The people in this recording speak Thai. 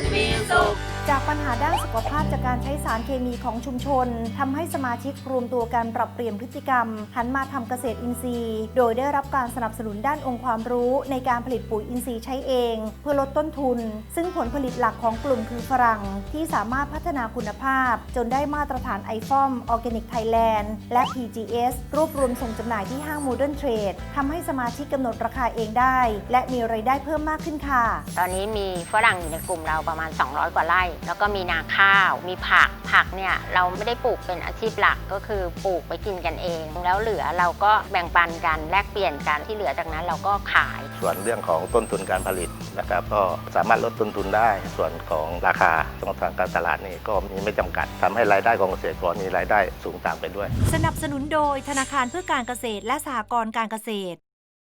นมีสุข จากปัญหาด้านสุขภาพจากการใช้สารเคมีของชุมชนทำให้สมาชิกรวมตัวกันปรับเปลี่ยนพฤติกรรม หันมาทำเกษตรอินทรีย์ โดยได้รับการสนับสนุนด้านองค์ความรู้ในการผลิตปุ๋ยอินทรีย์ใช้เอง เพื่อลดต้นทุน ซึ่งผลผลิตหลักของกลุ่มคือฝรั่ง ที่สามารถพัฒนาคุณภาพ จนได้มาตรฐานไอฟอมออร์แกนิกไทยแลนด์และ PGS รวบรวมส่งจำหน่ายที่ห้าง Modern Trade ทำให้สมาชิกกำหนดราคาเองได้ และมีรายได้เพิ่มมากขึ้นค่ะ ตอนนี้มีฝรั่งอยู่ในกลุ่มเราประมาณ 200 กว่าไร่แล้วก็มีนาข้าว มีผัก ผักเนี่ยเราไม่ได้ปลูกเป็นอาชีพหลักก็คือปลูกไปกินกันเอง แล้วเหลือเราก็แบ่งปันกันแลกเปลี่ยนกันที่เหลือจากนั้นเราก็ขาย ส่วนเรื่องของต้นทุนการผลิตนะครับก็สามารถลดต้นทุนได้ ส่วนของราคาช่องทางการตลาดนี่ก็มีไม่จำกัดทำให้รายได้ของเกษตรกรมีรายได้สูงตามไปด้วย สนับสนุนโดยธนาคารเพื่อการเกษตรและสหกรณ์การเกษตร